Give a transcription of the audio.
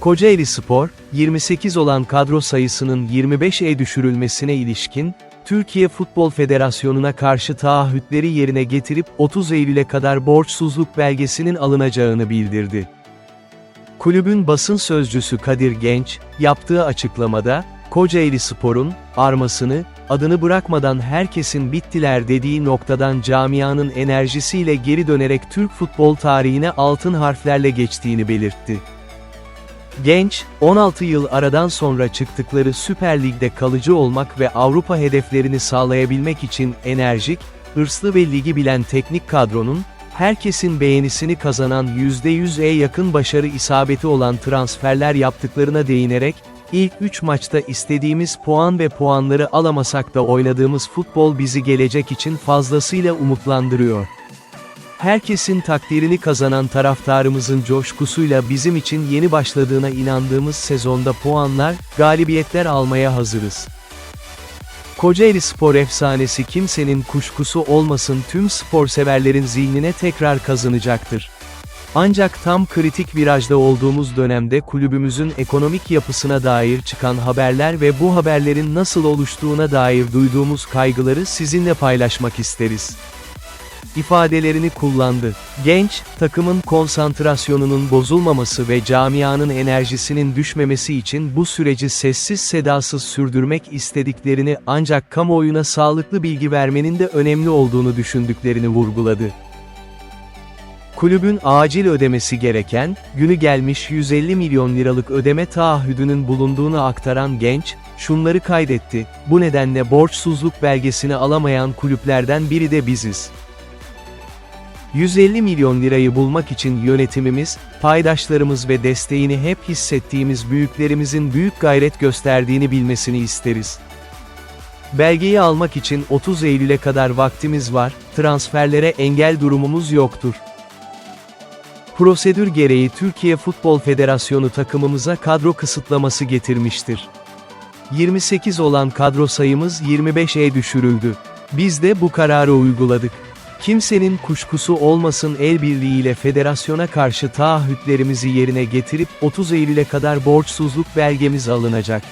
Kocaeli Spor, 28 olan kadro sayısının 25'e düşürülmesine ilişkin, Türkiye Futbol Federasyonu'na karşı taahhütleri yerine getirip 30 Eylül'e kadar borçsuzluk belgesinin alınacağını bildirdi. Kulübün basın sözcüsü Kadir Genç, yaptığı açıklamada, Kocaeli Spor'un, armasını, adını bırakmadan herkesin bittiler dediği noktadan camianın enerjisiyle geri dönerek Türk futbol tarihine altın harflerle geçtiğini belirtti. Genç, 16 yıl aradan sonra çıktıkları Süper Lig'de kalıcı olmak ve Avrupa hedeflerini sağlayabilmek için enerjik, hırslı ve ligi bilen teknik kadronun, herkesin beğenisini kazanan %100'e yakın başarı isabeti olan transferler yaptıklarına değinerek, ilk 3 maçta istediğimiz puan ve puanları alamasak da oynadığımız futbol bizi gelecek için fazlasıyla umutlandırıyor. Herkesin takdirini kazanan taraftarımızın coşkusuyla bizim için yeni başladığına inandığımız sezonda puanlar, galibiyetler almaya hazırız. Kocaeli spor efsanesi kimsenin kuşkusu olmasın tüm spor severlerin zihnine tekrar kazanacaktır. Ancak tam kritik virajda olduğumuz dönemde kulübümüzün ekonomik yapısına dair çıkan haberler ve bu haberlerin nasıl oluştuğuna dair duyduğumuz kaygıları sizinle paylaşmak isteriz ifadelerini kullandı. Genç, takımın konsantrasyonunun bozulmaması ve camianın enerjisinin düşmemesi için bu süreci sessiz sedasız sürdürmek istediklerini ancak kamuoyuna sağlıklı bilgi vermenin de önemli olduğunu düşündüklerini vurguladı. Kulübün acil ödemesi gereken, günü gelmiş 150 milyon liralık ödeme taahhüdünün bulunduğunu aktaran genç, şunları kaydetti, bu nedenle borçsuzluk belgesini alamayan kulüplerden biri de biziz. 150 milyon lirayı bulmak için yönetimimiz, paydaşlarımız ve desteğini hep hissettiğimiz büyüklerimizin büyük gayret gösterdiğini bilmesini isteriz. Belgeyi almak için 30 Eylül'e kadar vaktimiz var, transferlere engel durumumuz yoktur. Prosedür gereği Türkiye Futbol Federasyonu takımımıza kadro kısıtlaması getirmiştir. 28 olan kadro sayımız 25'e düşürüldü. Biz de bu kararı uyguladık. Kimsenin kuşkusu olmasın el birliğiyle federasyona karşı taahhütlerimizi yerine getirip 30 Eylül'e kadar borçsuzluk belgemiz alınacak.